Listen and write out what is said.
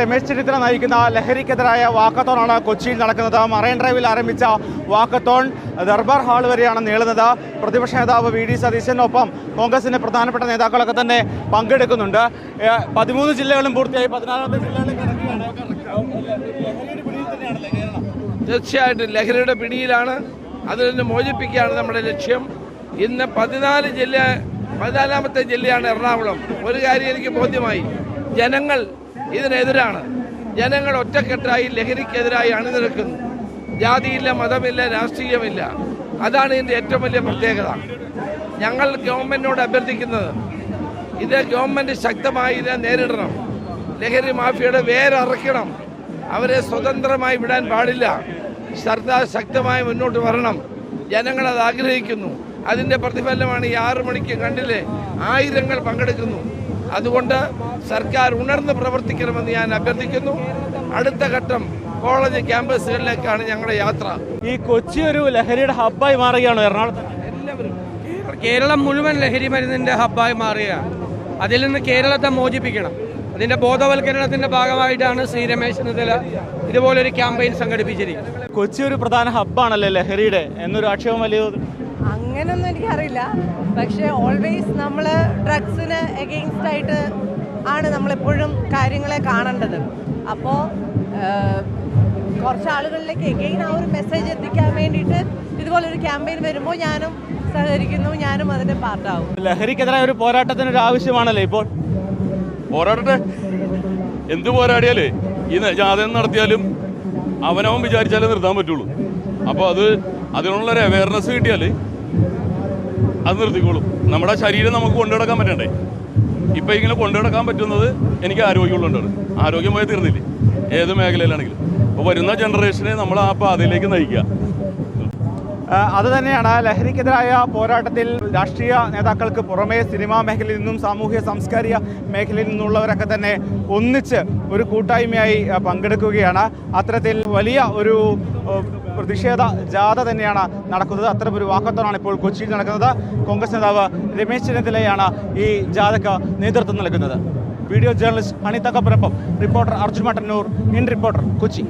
രമേശ് ചെന്നിത്തല നയിക്കുന്ന ലഹരിക്കെതിരായ വാക്കത്തോണാണ് കൊച്ചിയിൽ നടക്കുന്നത്. മറൈൻ ഡ്രൈവിൽ ആരംഭിച്ച വാക്കത്തോൺ ദർബാർ ഹാൾ വരെയാണ് നീളുന്നത്. പ്രതിപക്ഷ നേതാവ് വി ഡി സതീശനൊപ്പം കോൺഗ്രസിന്റെ പ്രധാനപ്പെട്ട നേതാക്കളൊക്കെ തന്നെ പങ്കെടുക്കുന്നുണ്ട്. പതിമൂന്ന് ജില്ലകളും പൂർത്തിയായി. പതിനാറാമത്തെ ജില്ലകളിൽ തീർച്ചയായിട്ടും ലഹരിയുടെ പിടിയിലാണ്. അതിൽ നിന്ന് മോചിപ്പിക്കുകയാണ് നമ്മുടെ ലക്ഷ്യം. ഇന്ന് പതിനാല് ജില്ല പതിനാലാമത്തെ ജില്ലയാണ് എറണാകുളം. ഒരു കാര്യം എനിക്ക് ബോധ്യമായി. ജനങ്ങൾ ഇതിനെതിരാണ്. ജനങ്ങൾ ഒറ്റക്കെട്ടായി ലഹരിക്കെതിരായി അണിനിരക്കുന്നു. ജാതിയില്ല മതമില്ല രാഷ്ട്രീയമില്ല. അതാണ് ഇതിന്റെ ഏറ്റവും വലിയ പ്രത്യേകത. ഞങ്ങൾ ഗവൺമെന്റിനോട് അഭ്യർത്ഥിക്കുന്നത് ഇത് ഗവൺമെന്റ് ശക്തമായി ഇതിനെ നേരിടണം. ലഹരി മാഫിയയുടെ വേരറക്കണം അവരെ സ്വതന്ത്രമായി വിടാൻ പാടില്ല. ശ്രദ്ധ ശക്തമായി മുന്നോട്ട് വരണം. ജനങ്ങൾ അത് ആഗ്രഹിക്കുന്നു. അതിന്റെ പ്രതിഫലമാണ് ഈ ആറു മണിക്ക് കണ്ടില്ലേ? ആയിരങ്ങൾ പങ്കെടുക്കുന്നു. അതുകൊണ്ട് സർക്കാർ ഉണർന്ന് പ്രവർത്തിക്കണമെന്ന് ഞാൻ അഭ്യർത്ഥിക്കുന്നു. അടുത്ത ഘട്ടം കോളേജ് ക്യാമ്പസുകളിലേക്കാണ് ഞങ്ങളുടെ യാത്ര. ഈ കൊച്ചി ഒരു ലഹരിയുടെ ഹബ്ബായി മാറുകയാണ് എറണാകുളത്ത്. എല്ലാവരും കേരളം മുഴുവൻ ലഹരി മരുന്നിന്റെ ഹബ്ബായി മാറുകയാണ്. അതിൽ നിന്ന് കേരളത്തെ മോചിപ്പിക്കണം. അതിന്റെ ബോധവൽക്കരണത്തിന്റെ ഭാഗമായിട്ടാണ് ശ്രീ രമേശ് ചെന്നിത്തല ഇതുപോലൊരു ക്യാമ്പയിൻ സംഘടിപ്പിച്ചിരിക്കുന്നത്. കൊച്ചി ഒരു പ്രധാന ഹബ്ബാണല്ലേ ലഹരിയുടെ? എന്നൊരു ആക്ഷേപം വലിയ തോതിൽ അങ്ങനൊന്നും എനിക്കറിയില്ല. പക്ഷേ ഓൾവേസ് നമ്മൾ ഡ്രഗ്സിന് എഗെയിൻസ്റ്റ് ആയിട്ട് ആണ് നമ്മളെപ്പോഴും കാര്യങ്ങളെ കാണേണ്ടത്. അപ്പോൾ കുറച്ച് ആളുകളിലേക്ക് എഗെയിൻ ആ ഒരു മെസ്സേജ് എത്തിക്കാൻ വേണ്ടിയിട്ട് ഇതുപോലൊരു ക്യാമ്പയിൻ വരുമ്പോൾ ഞാനും സഹകരിക്കുന്നു ഞാനും അതിന്റെ പാർട്ടാവും ലഹരിക്കെതിരെ ഒരു പോരാട്ടത്തിന് ഒരു ആവശ്യമാണല്ലേ ഇപ്പോൾ? പോരാടട്ടെ. എന്ത് പോരാടിയാലേ? ഈ ജാതകം ജാഥ നടത്തിയാലും അവനവൻ വിചാരിച്ചാലേ നിർത്താൻ പറ്റുള്ളൂ. അപ്പോൾ അത് അതിനുള്ളൊരു അവയർനെസ് കിട്ടിയാൽ അത് നിർത്തിക്കോളും. നമ്മുടെ ശരീരം നമുക്ക് കൊണ്ടുനടക്കാൻ പറ്റണ്ടേ? ഇപ്പം ഇങ്ങനെ കൊണ്ടുനടക്കാൻ പറ്റുന്നത് എനിക്ക് ആരോഗ്യമുള്ളതുകൊണ്ടാണ് ആരോഗ്യം പോയാൽ തീർന്നില്ലേ? ഏത് മേഖലയിലാണെങ്കിലും. അപ്പോൾ വരുന്ന ജനറേഷനെ നമ്മൾ ആ പാതയിലേക്ക് നയിക്കുക. അത് തന്നെയാണ് ലഹരിക്കെതിരായ പോരാട്ടത്തിൽ രാഷ്ട്രീയ നേതാക്കൾക്ക് പുറമേ സിനിമാ മേഖലയിൽ നിന്നും സാമൂഹ്യ സാംസ്കാരിക മേഖലയിൽ നിന്നുള്ളവരൊക്കെ തന്നെ ഒന്നിച്ച് ഒരു കൂട്ടായ്മയായി പങ്കെടുക്കുകയാണ്. അത്തരത്തിൽ വലിയ ഒരു പ്രതിഷേധ ജാഥ തന്നെയാണ് നടക്കുന്നത്. അത്തരം ഒരു വാക്കത്തോടാണ് ഇപ്പോൾ കൊച്ചിയിൽ നടക്കുന്നത്. കോൺഗ്രസ് നേതാവ് രമേശ് ചെന്നിത്തലയാണ് ഈ ജാഥയ്ക്ക് നേതൃത്വം നൽകുന്നത്. Video journalist Anitha reporter Arjun Mattannur in reporter Kochi.